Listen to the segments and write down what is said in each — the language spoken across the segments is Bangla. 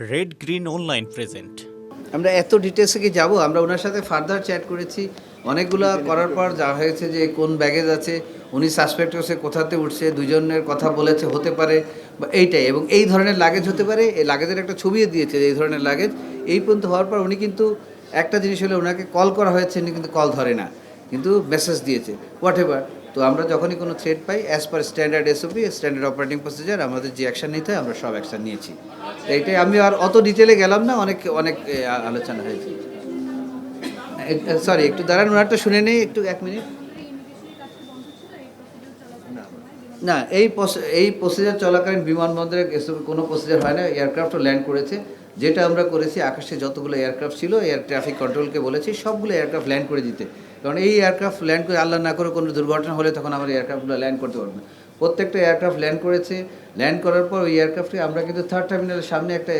রেড গ্রিন অনলাইন প্রেজেন্ট আমরা এত ডিটেলসে কি যাব? আমরা ওনার সাথে ফার্দার চ্যাট করেছি। অনেকগুলো করার পর যা হয়েছে যে কোন ব্যাগেজ আছে, উনি সাসপেক্ট হচ্ছে কোথাতে উঠছে, দুজনের কথা বলেছে, হতে পারে বা এইটাই। এবং এই ধরনের লাগেজ হতে পারে, এই লাগেজের একটা ছবিও দিয়েছে এই ধরনের লাগেজ এই পর্যন্ত হওয়ার পর উনি কিন্তু একটা জিনিস হলে ওনাকে কল করা হয়েছে, উনি কিন্তু কল ধরে না। কিন্তু মেসেজ দিয়েছে। হোয়াট এভার তো আমরা যখনই কোনো থ্রেড পাই as per standard SOP standard operating procedure আমাদের যে অ্যাকশন নিতে হয়, আমরা সব অ্যাকশন নিয়েছি। এইটাই আমি আর অত ডিটেলে গেলাম না, অনেক অনেক আলোচনা হয়েছে। সরি একটু দাঁড়ান, ওনারটা শুনে নেই, একটু এক মিনিট না, এই এই প্রসিজার চলাকালীন বিমানবন্দরে কোনো প্রসিজার হয় না এয়ারক্রাফটও ল্যান্ড করেছে। যেটা আমরা করেছি, আকাশে যতগুলো এয়ারক্রাফট ছিল এয়ার ট্রাফিক কন্ট্রোলকে বলেছি, সবগুলো এয়ারক্রাফট ল্যান্ড করে দিতে। কারণ এই এয়ারক্রাফট ল্যান্ড করে আল্লাহ না করে কোনো দুর্ঘটনা হলে তখন আমার এয়ারক্রাফটগুলো ল্যান্ড করতে পারবে না। প্রত্যেকটা এয়ারক্রাফট ল্যান্ড করেছে। ল্যান্ড করার পর ওই এয়ারক্রাফটকে আমরা কিন্তু থার্ড টার্মিনালের সামনে একটা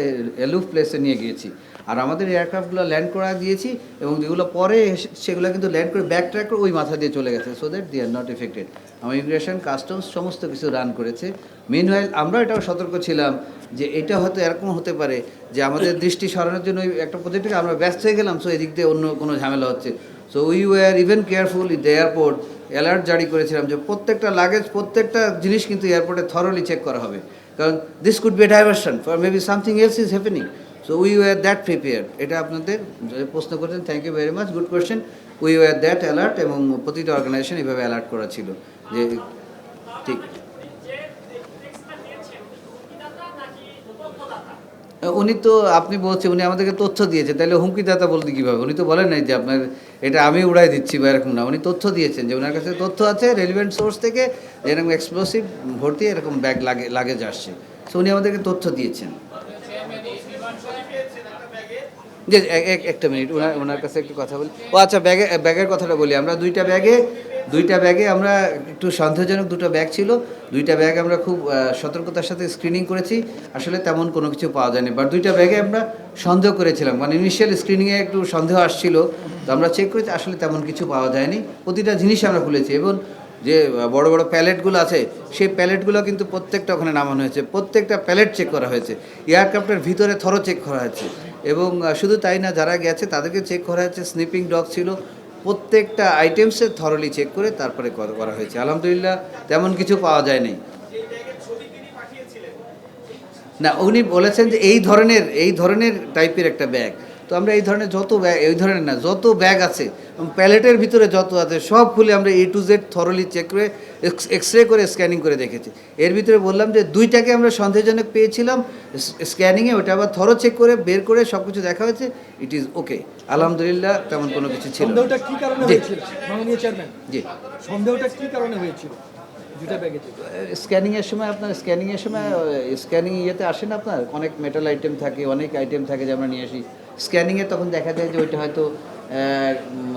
এলুফ প্লেসে নিয়ে গিয়েছি। আর আমাদের এয়ারক্রাফটগুলো ল্যান্ড করা দিয়েছি এবং যেগুলো পরে সেগুলো কিন্তু ল্যান্ড করে ব্যাক ট্র্যাক করে ওই মাথা দিয়ে চলে গেছে। So that they are not affected আমার ইমিগ্রেশন কাস্টমস সমস্ত কিছু রান করেছে। মিন আমরা এটাও সতর্ক ছিলাম যে এটা হয়তো এরকম হতে পারে যে আমাদের দৃষ্টি সরানোর জন্য একটা প্রজেক্ট আমরা ব্যস্ত হয়ে গেলাম সো এদিক দিয়ে অন্য কোনো ঝামেলা হচ্ছে। So we were even careful in the airport alert জারি করেছিলাম যে প্রত্যেকটা লাগেজ প্রত্যেকটা জিনিস কিন্তু এয়ারপোর্টে থরলি চেক করা হবে। কারণ this could be diversion for maybe something else is happening so we were that prepare এটা আপনাদের প্রশ্ন করেছেন thank you very much good question we were that alert এবং প্রতিটা অর্গানাইজেশন এইভাবে অ্যালার্ট করা ছিল যে ঠিক। উনি তো, আপনি বলছেন, উনি আমাদেরকে তথ্য দিয়েছে। তাহলে হুমকিদাতা বলতে কীভাবে? উনি তো বলেন নাই যে আপনার এটা আমি উড়াই দিচ্ছি বা এরকম না। উনি তথ্য দিয়েছেন যে ওনার কাছে তথ্য আছে রেলিভেন্ট সোর্স থেকে এরকম এক্সপ্লোসিভ ভর্তি এরকম ব্যাগ লাগে, লাগেজ আসছে। সো উনি আমাদেরকে তথ্য দিয়েছেন। যে এক- এক- একটা মিনিট, ওনার ওনার কাছে একটু কথা বলি। ও আচ্ছা ব্যাগে, ব্যাগের কথাটা বলি। আমরা দুইটা ব্যাগে দুইটা ব্যাগে আমরা একটু সন্দেহজনক দুটো ব্যাগ ছিল। দুইটা ব্যাগ আমরা খুব সতর্কতার সাথে স্ক্রিনিং করেছি। আসলে তেমন কোনো কিছু পাওয়া যায়নি। বাট দুইটা ব্যাগে আমরা সন্দেহ করেছিলাম। মানে ইনিশিয়াল স্ক্রিনিংয়ে একটু সন্দেহ আসছিল। তো আমরা চেক করেছি, আসলে তেমন কিছু পাওয়া যায়নি। প্রতিটা জিনিস আমরা খুলেছি। এবং যে বড় বড় প্যালেটগুলো আছে, সেই প্যালেটগুলো কিন্তু প্রত্যেকটা ওখানে নামানো হয়েছে। প্রত্যেকটা প্যালেট চেক করা হয়েছে। এয়ারক্রাফটের ভিতরে থরো চেক করা হয়েছে। এবং শুধু তাই না, যারা গেছে তাদেরকে চেক করা হয়েছে স্নিপিং ডগ ছিল। প্রত্যেকটা আইটেমসের থরলি চেক করে তারপরে করা হয়েছে। আলহামদুলিল্লাহ, তেমন কিছু পাওয়া যায়নি। না, উনি বলেছেন যে এই ধরনের এই ধরনের টাইপের একটা ব্যাগ তো আমরা এই ধরনের যত ব্যাগ এই ধরনের না, যত ব্যাগ আছে প্যালেটের ভিতরে যত আছে, সব খুলে আমরা A to Z thoroughly check করে এক্স রে করে স্ক্যানিং করে দেখেছি। এর ভিতরে বললাম যে দুইটাকে আমরা সন্দেহজনক পেয়েছিলাম স্ক্যানিংয়ে ওটা আবার থরো চেক করে বের করে সব কিছু দেখা হয়েছে ইট ইজ ওকে আলহামদুলিল্লাহ তেমন কোনো কিছু ছিল সন্দেহটা কি কারণে হয়েছিল? মাননীয় চেয়ারম্যান জি। সন্দেহটা কি কারণে হয়েছিল? স্ক্যানিংয়ের সময় আপনার স্ক্যানিংয়ের সময় স্ক্যানিং ইয়েতে আসে না আপনার? অনেক মেটাল আইটেম থাকে অনেক আইটেম থাকে যে আমরা নিয়ে আসি। স্ক্যানিংয়ে তখন দেখা যায় যে ওইটা হয়তো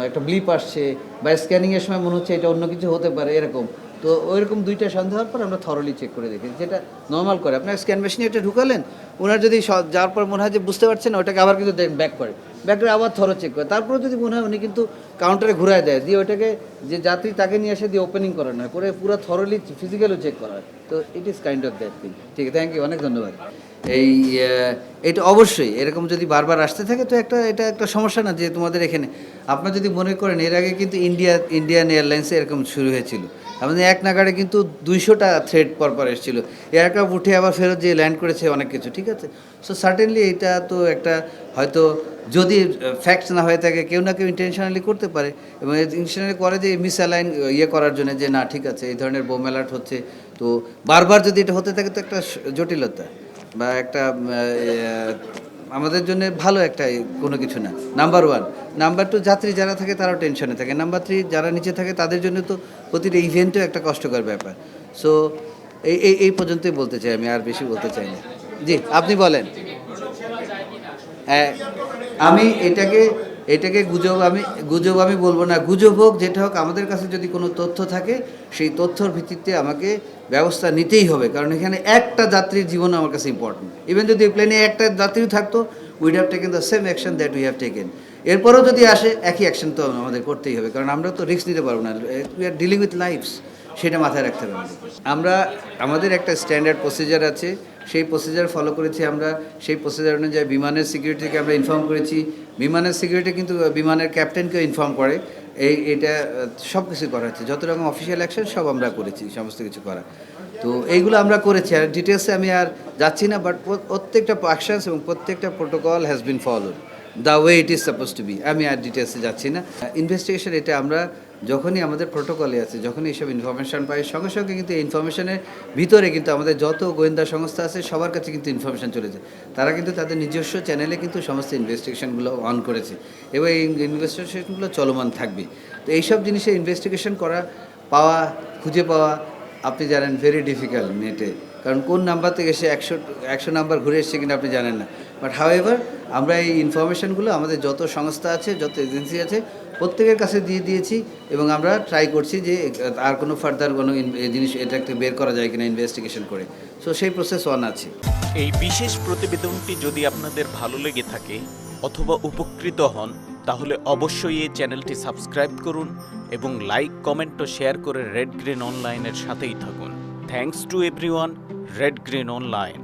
একটা ব্লিপ আসছে বা স্ক্যানিংয়ের সময় মনে হচ্ছে এটা অন্য কিছু হতে পারে এরকম। তো ওইরকম দুইটা সন্দেহ হওয়ার পর আমরা থরলি চেক করে দেখি। যেটা নর্মাল করে। আপনার স্ক্যান মেশিনে এটা ঢুকালেন, ওনার যদি যাওয়ার পর মনে হয় যে বুঝতে পারছেন ওটাকে আবার কিন্তু ব্যাক করে। ব্যাক করে আবার থরো চেক করে। তারপরে যদি মনে হয় উনি কিন্তু কাউন্টারে ঘুরায় দেয়, দিয়ে ওইটাকে যে যাত্রী তাকে নিয়ে এসে দিয়ে ওপেনিং করানো হয় করে পুরো থরলি ফিজিক্যালও চেক করা হয়। তো it is kind of that thing ঠিক আছে থ্যাংক ইউ অনেক ধন্যবাদ। এই এটা অবশ্যই, এরকম যদি বারবার আসতে থাকে, তো একটা, এটা একটা সমস্যা না যে তোমাদের এখানে। আপনার যদি মনে করেন, এর আগে কিন্তু ইন্ডিয়া ইন্ডিয়ান এয়ারলাইন্সে এরকম শুরু হয়েছিল। আমাদের এক নাগাড়ে কিন্তু দুইশোটা থ্রেড পরপর এসেছিল। এয়ারক্রাফট উঠে আবার ফেরত যে ল্যান্ড করেছে অনেক কিছু, ঠিক আছে? সো সার্টেনলি এটা তো একটা হয়তো যদি ফ্যাক্টস না হয়ে থাকে, কেউ না কেউ ইন্টেনশনালি করতে পারে। এবং ইন্টেনশনালি করে যে মিস অ্যালাইন ইয়ে করার জন্য যে, না, ঠিক আছে, এই ধরনের বোম অ্যালার্ট হচ্ছে। তো বারবার যদি এটা হতে থাকে, তো একটা জটিলতা বা একটা আমাদের জন্য ভালো একটা কোনো কিছু না। নাম্বার ওয়ান নাম্বার টু যাত্রী যারা থাকে তারাও টেনশনে থাকে। নাম্বার থ্রি যারা নিচে থাকে তাদের জন্য তো প্রতিটা ইভেন্টও একটা কষ্টকর ব্যাপার। সো এই এই এই পর্যন্তই বলতে চাই আমি আর বেশি বলতে চাই না। জি আপনি বলেন। হ্যাঁ, আমি এটাকে এটাকে গুজব আমি গুজব আমি বলব না। গুজব হোক, যেটা হোক, আমাদের কাছে যদি কোনো তথ্য থাকে, সেই তথ্যর ভিত্তিতে আমাকে ব্যবস্থা নিতেই হবে। কারণ এখানে একটা যাত্রীর জীবন আমার কাছে ইম্পর্টেন্ট ইভেন যদি প্লেনে একটা যাত্রী থাকতো we'd have taken the same action that we have taken এরপরেও যদি আসে, একই অ্যাকশন তো আমাদের করতেই হবে। কারণ আমরা তো রিস্ক নিতে পারব না। We are dealing with lives সেটা মাথায় রাখতে হবে। আমরা, আমাদের একটা স্ট্যান্ডার্ড প্রসিজার আছে। সেই প্রসিজার ফলো করেছি আমরা। সেই প্রসিজার অনুযায়ী বিমানের সিকিউরিটিকে আমরা ইনফর্ম করেছি। বিমানের সিকিউরিটি কিন্তু বিমানের ক্যাপ্টেনকেও ইনফর্ম করে। এই, এটা সব কিছু করা হচ্ছে। যত রকম অফিসিয়াল অ্যাকশন সব আমরা করেছি, সমস্ত কিছু করা। তো এইগুলো আমরা করেছি। আর ডিটেলসে আমি আর যাচ্ছি না বাট প্রত্যেকটা অ্যাকশনস এবং প্রত্যেকটা protocol has been followed the way it is suppose to be আমি আর ডিটেলসে যাচ্ছি না। ইনভেস্টিগেশন এটা আমরা যখনই আমাদের প্রোটোকলে আছে, যখনই এইসব ইনফরমেশন পাই, সঙ্গে সঙ্গে কিন্তু এই ইনফরমেশনের ভিতরে কিন্তু আমাদের যত গোয়েন্দা সংস্থা আছে, সবার কাছে কিন্তু ইনফরমেশন চলে যায়। তারা কিন্তু তাদের নিজস্ব চ্যানেলে কিন্তু সমস্ত ইনভেস্টিগেশনগুলো অন করেছে এবং এই ইনভেস্টিগেশনগুলো চলমান থাকবে। তো এইসব জিনিসের ইনভেস্টিগেশন করা, পাওয়া, খুঁজে পাওয়া আপনি জানেন ভেরি ডিফিকাল্ট নেটে কারণ কোন নাম্বার থেকে এসে একশো একশো নাম্বার ঘুরে এসছে কিনা আপনি জানেন না। বাট হাউএভার আমরা এই ইনফরমেশনগুলো আমাদের যত সংস্থা আছে, যত এজেন্সি আছে প্রত্যেকের কাছে দিয়ে দিয়েছি এবং আমরা ট্রাই করছি যে, আর কোনো ফার্দার কোনো জিনিস এটাকে বের করা যায় কিনা ইনভেস্টিগেশন করে। সো সেই প্রসেস অন আছে। এই বিশেষ প্রতিবেদনটি যদি আপনাদের ভালো লেগে থাকে অথবা উপকৃত হন, তাহলে অবশ্যই এই চ্যানেলটি সাবস্ক্রাইব করুন এবং লাইক কমেন্ট ও শেয়ার করে রেড গ্রিন অনলাইনের সাথেই থাকুন। Thanks to everyone Red Green Online